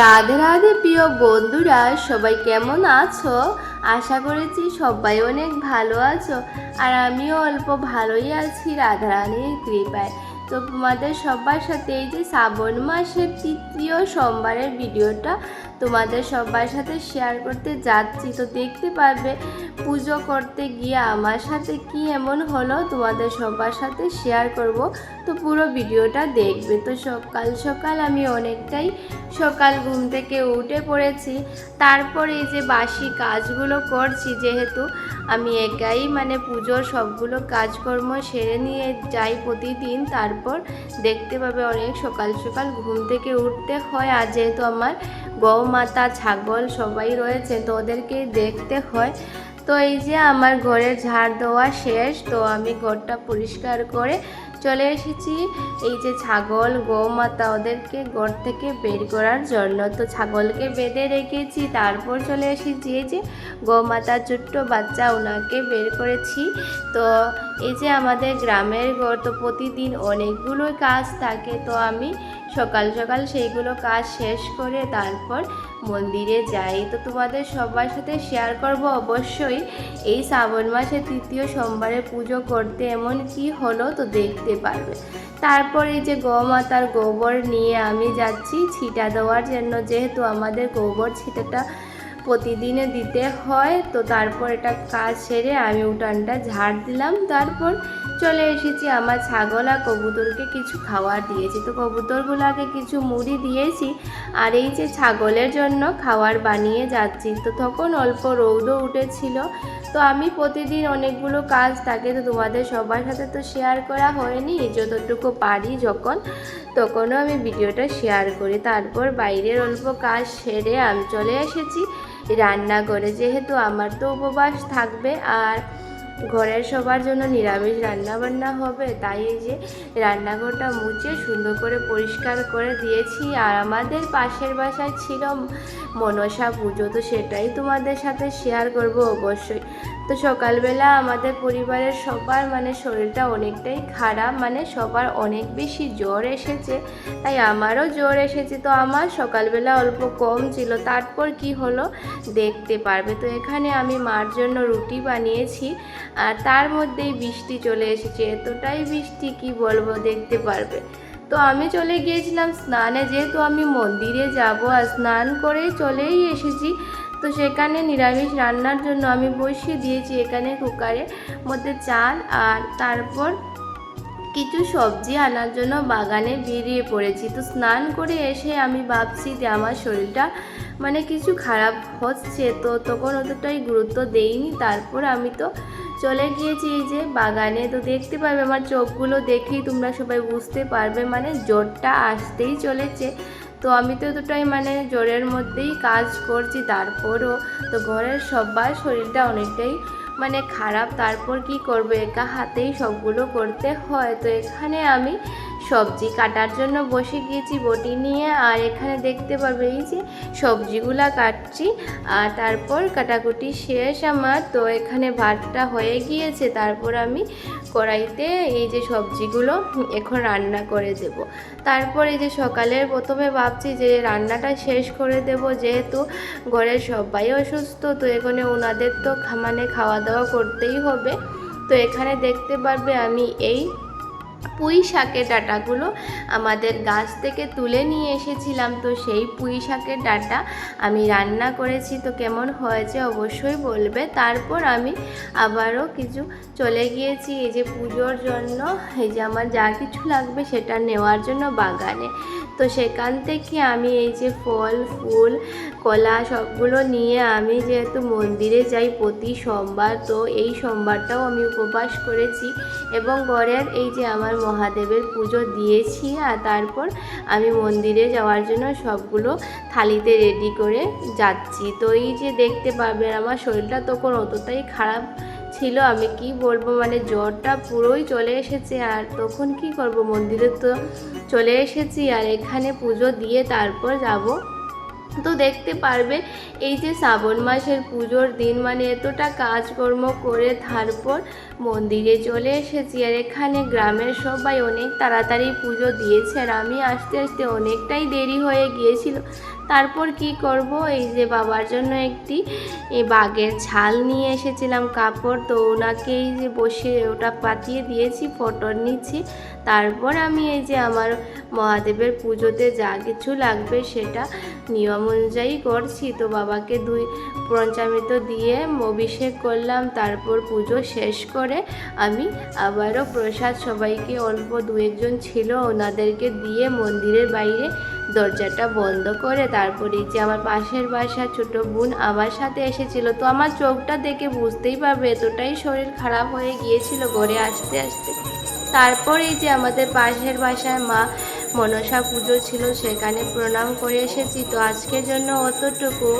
রাধে রাধে প্রিয় বন্ধুরা, সবাই কেমন আছো? আশা করেছি সবাই অনেক ভালো আছো, আর আমিও অল্প ভালোই আছি রাধারানীর কৃপায়। তো তোমাদের সবার সাথে এই যে শ্রাবণ মাসের তৃতীয় সোমবারের ভিডিওটা তোমাদের সবার সাথে শেয়ার করতে যাচ্ছি। তো দেখতে পারবে, পুজো করতে গিয়ে আমার সাথে কি এমন হলো, তোমাদের সবার সাথে শেয়ার করব। তো পুরো ভিডিওটা দেখবে। তো সকাল সকাল আমি অনেকটাই সকাল ঘুম থেকে উঠে পড়েছি। তারপর এই যে বাসি কাজগুলো করছি, যেহেতু আমি একাই মানে পুজোর সবগুলো কাজকর্ম সেরে নিয়ে যাই প্রতিদিন, তারপর দেখতে পাবে অনেক সকাল সকাল ঘুম থেকে উঠতে হয়। আর যেহেতু আমার গৌমাতা ছাগল সবাই রয়েছে, তো ওদেরকে দেখতে হয়। তো এই যে আমার ঘরের ঝাড় দেওয়া শেষ, তো আমি ঘরটা পরিষ্কার করে চলে এসেছি। এই যে ছাগল গৌমাতা ওদেরকে ঘর থেকে বের করার জন্য। তো ছাগলকে বেঁধে রেখেছি, তারপর চলে এসেছি। এই যে গৌমাতার ছোট্ট বাচ্চা, ওনাকে বের করেছি। তো এই যে আমাদের গ্রামের ঘর, তো প্রতিদিন অনেকগুলো কাজ থাকে। তো আমি সকাল সকাল সেইগুলো কাজ শেষ করে তারপর মন্দিরে যাই। তো তোমাদের সবার সাথে শেয়ার করব অবশ্যই। এই শ্রাবণ মাসে তৃতীয় সোমবারে পুজো করতে এমন কি হলো তো দেখতে পারবে। তারপর এই যে গোমাতার গোবর নিয়ে আমি যাচ্ছি ছিটা দেওয়ার জন্য। যেহেতু আমাদের গোবর ছিটাটা প্রতিদিনে দিতে হয়, তো তারপর এটা কাজ সেরে আমি উঠানটা ঝাড় দিলাম। তারপর চলে এসেছি আমার ছাগল আর কবুতরকে কিছু খাবার দিয়েছি। তো কবুতরগুলোকে কিছু মুড়ি দিয়েছি আর এই যে ছাগলের জন্য খাবার বানিয়ে যাচ্ছি। তো তখন অল্প রৌদও উঠেছিল। তো আমি প্রতিদিন অনেকগুলো কাজ থাকে, তো তোমাদের সবার সাথে তো শেয়ার করা হয়নি, যতটুকু পারি যখন, তখনও আমি ভিডিওটা শেয়ার করি। তারপর বাইরের অল্প কাজ সেরে আমি চলে এসেছি। রান্না করে। যেহেতু আমার তো উপবাস থাকবে আর ঘরের সবার জন্য নিরামিষ রান্নাবান্না হবে, তাই এই যে রান্নাঘরটা মুছে সুন্দর করে পরিষ্কার করে দিয়েছি। আর আমাদের পাশের বাসায় ছিল মনসা পুজো, তো সেটাই তোমাদের সাথে শেয়ার করব অবশ্যই। তো সকালবেলা আমাদের পরিবারের সবার মানে শরীরটা অনেকটাই খারাপ মানে সবার অনেক বেশি জ্বর এসেছে, তাই আমারও জ্বর এসেছে। তো আমার সকালবেলা অল্প কম ছিল, তারপর কি হলো দেখতে পারবে। তো এখানে আমি মার জন্য রুটি বানিয়েছি, আর তার মধ্যেই বৃষ্টি চলে এসেছে। এতটাই বৃষ্টি, কি বলব, দেখতে পারবে। তো আমি চলে গিয়েছিলাম স্নানে, যেহেতু আমি মন্দিরে যাব, আর স্নান করেই চলেই এসেছি। তো সেখানে নিরামিষ রান্নার জন্য আমি বসিয়ে দিয়েছি এখানে কুকারে মধ্যে চাল আর তারপর কিছু সবজি আনার জন্য বাগানে বেরিয়ে পড়েছি। তো স্নান করে এসে আমি ভাবছি যে আমার শরীরটা মানে কিছু খারাপ হচ্ছে, তো তখন অতটাই গুরুত্ব দেইনি। তারপর আমি তো চলে গিয়েছি এই যে বাগানে। তো দেখতে পাবে, আমার চোখগুলো দেখেই তোমরা সবাই বুঝতে পারবে মানে জ্বরটা আসতেই চলেছে। তো আমি তো দুটাই মানে জোরের মধ্যেই কাজ করছি, তারপরও তো ঘরের সবার শরীরটা অনেকটাই মানে খারাপ, তারপর কি করব? একা হাতেই সবগুলো করতে হয়। তো এখানে আমি সবজি কাটার জন্য বসে গিয়েছি বটি নিয়ে, আর এখানে দেখতে পাবে এই যে সবজিগুলা কাটছি, আর তারপর কাটাকুটি শেষ আমার। তো এখানে ভাতটা হয়ে গিয়েছে, তারপর আমি কড়াইতে এই যে সবজিগুলো এখন রান্না করে দেব। তারপর এই যে সকালের প্রথমে ভাবছি যে রান্নাটা শেষ করে দেব, যেহেতু ঘরের সবাই অসুস্থ, তো এখানে ওনাদের তো মানে খাওয়া দাওয়া করতেই হবে। তো এখানে দেখতে পারবে আমি এই পুঁই শাকের ডাটাগুলো আমাদের গাছ থেকে তুলে নিয়ে এসেছিলাম। তো সেই পুঁই শাকের ডাটা আমি রান্না করেছি। তো কেমন হয়েছে অবশ্যই বলবে। তারপর আমি আবারও কিছু চলে গিয়েছি। এই যে পুজোর জন্য, এই যে আমার যা কিছু লাগবে সেটা নেওয়ার জন্য বাগানে। তো সেখান থেকে আমি এই যে ফল, ফুল, কলা সবগুলো নিয়ে আমি যেহেতু মন্দিরে যাই প্রতি সোমবার, তো এই সোমবারটাও আমি উপবাস করেছি এবং ঘরের এই যে আমার মহাদেবের পুজো দিয়েছি আর তারপর আমি মন্দিরে যাওয়ার জন্য সবগুলো থালিতে রেডি করে যাচ্ছি। তো এই যে দেখতে পাবেন আমার শরীরটা তখন অতটাই খারাপ ছিল, আমি কি বলব? মানে জ্বরটা পুরোই চলে এসেছে, আর তখন কি করব? মন্দিরে তো চলে এসেছি, আর এখানে পুজো দিয়ে তারপর যাব। তো দেখতে পারবে, এই যে শ্রাবণ মাসের পুজোর দিন মানে এতটা কাজকর্ম করে তারপর মন্দিরে চলে এসেছি আর এখানে গ্রামের সবাই অনেক তাড়াতাড়ি পুজো দিয়েছে আর আমি আসতে আসতে অনেকটাই দেরি হয়ে গিয়েছিল। তারপর কি করব? এই যে বাবার জন্য একটি বাঘের ছাল নিয়ে এসেছিলাম কাপড়। তো ওনাকে এই যে বসে ওটা পাতিয়ে দিয়েছি ফটোর নিচে তারপর আমি এই যে আমার মহাদেবের পুজোতে যা কিছু লাগবে সেটা নিয়ম অনুযায়ী করছি। তো বাবাকে দুই পঞ্চামৃত দিয়ে অভিষেক করলাম। তারপর পুজো শেষ করে, আমি আবারও প্রসাদ সবাইকে, অল্প দু একজন ছিল, ওনাদেরকে দিয়ে মন্দিরের বাইরে দরজাটা বন্ধ করে তারপরে যে আমার পাশের বাসা, ছোট বোন আমার সাথে এসেছিল। তো আমার চোখটা দেখে বুঝতেই পারবে, এতটাই শরীর খারাপ হয়ে গিয়েছিল ঘরে আসতে আসতে। তারপরে যে আমাদের পাশের বাসায় মা মনসা পুজো ছিল, সেখানে প্রণাম করে এসেছি। তো আজকের জন্য অতটুকু।